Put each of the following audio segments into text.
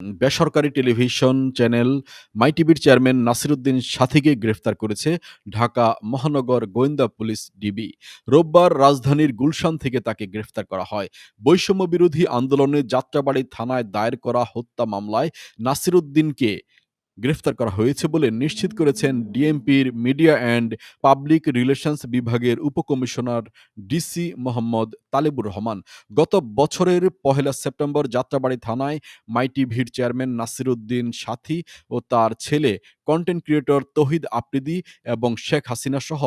বেসরকারি television channel মাইটিভির chairman Nasiruddin সাথীকে গ্রেফতার করেছে ঢাকা মহানগর গোয়েন্দা পুলিশ ডিবি। রোববার রাজধানীর গুলশান থেকে তাকে গ্রেফতার করা হয়। বৈষম্য বিরোধী আন্দোলনে যাত্রাবাড়ি থানায় দায়ের করা হত্যা মামলায় নাসিরুদ্দিনকে গ্রেফতার করা হয়েছে বলে নিশ্চিত করেছেন ডিএমপির মিডিয়া অ্যান্ড পাবলিক রিলেশনস বিভাগের উপকমিশনার ডিসি মোহাম্মদ তালেবুর রহমান। গত বছরের পহেলা সেপ্টেম্বর যাত্রাবাড়ি থানায় মাইটিভির চেয়ারম্যান নাসিরুদ্দিন সাথী ও তার ছেলে কন্টেন্ট ক্রিয়েটর তহিদ আফ্রিদি এবং শেখ হাসিনা সহ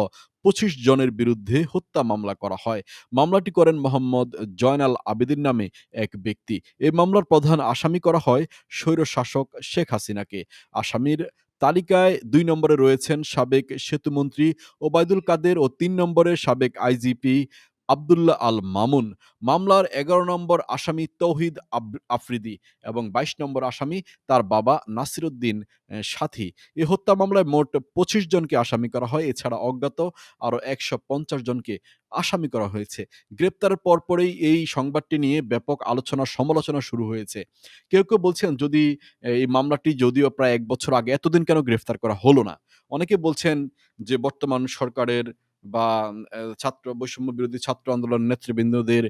পঁচিশ জনের বিরুদ্ধে হত্যা মামলা করা হয়। মামলাটি করেন মোহাম্মদ জয়নাল আবেদিন নামে এক ব্যক্তি। এই মামলার প্রধান আসামি করা হয় স্বৈরশাসক শেখ হাসিনাকে। আসামির তালিকায় দুই নম্বরে রয়েছেন সাবেক সেতুমন্ত্রী ওবায়দুল কাদের ও তিন নম্বরে সাবেক আইজিপি আবদুল্লাহ আল মামুন। মামলার এগারো নম্বর আসামি তৌহিদ আফ্রিদি এবং ২২ নম্বর আসামি তার বাবা নাসিরুদ্দিন আহ, সাথী। এই হত্যা মামলায় মোট পঁচিশ জনকে আসামি করা হয়। এছাড়া অজ্ঞাত আরও একশো পঞ্চাশ জনকে আসামি করা হয়েছে। গ্রেপ্তারের পরপরেই এই সংবাদটি নিয়ে ব্যাপক আলোচনা সমালোচনা শুরু হয়েছে। কেউ কেউ বলছেন যদি এই মামলাটি যদিও প্রায় এক বছর আগে এতদিন কেন গ্রেফতার করা হলো না? অনেকে বলছেন যে বর্তমান সরকারের বা ছাত্র, বৈষম্য বিরোধী ছাত্র আন্দোলন নেতৃবৃন্দদের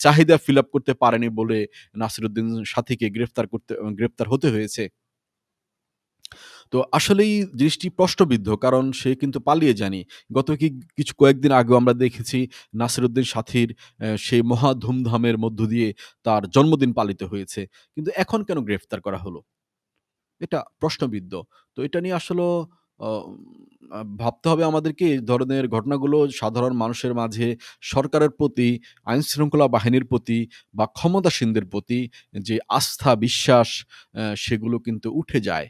চাহিদা ফিল আপ করতে পারেনি বলে নাসিরুদ্দিন সাথীকে গ্রেফতার করতে গ্রেফতার হতে হয়েছে। তো আসলেই জিনিসটি প্রশ্নবিদ্ধ, কারণ সে কিন্তু পালিয়ে যায়নি। গত কি, কিছু কয়েকদিন আগেও আমরা দেখেছি নাসিরুদ্দিন সাথীর সেই মহা ধুমধামের মধ্য দিয়ে তার জন্মদিন পালিত হয়েছে। কিন্তু এখন কেন গ্রেফতার করা হলো? এটা প্রশ্নবিদ্ধ। তো এটা নিয়ে আসলেও অ ভাবতে হবে আমাদেরকে এই ধরনের ঘটনাগুলো সাধারণ মানুষের মাঝে সরকারের প্রতি, আইনশৃঙ্খলা বাহিনীর প্রতি বা ক্ষমতাসীনদের প্রতি যে আস্থা, বিশ্বাস সেগুলো কিন্তু উঠে যায়।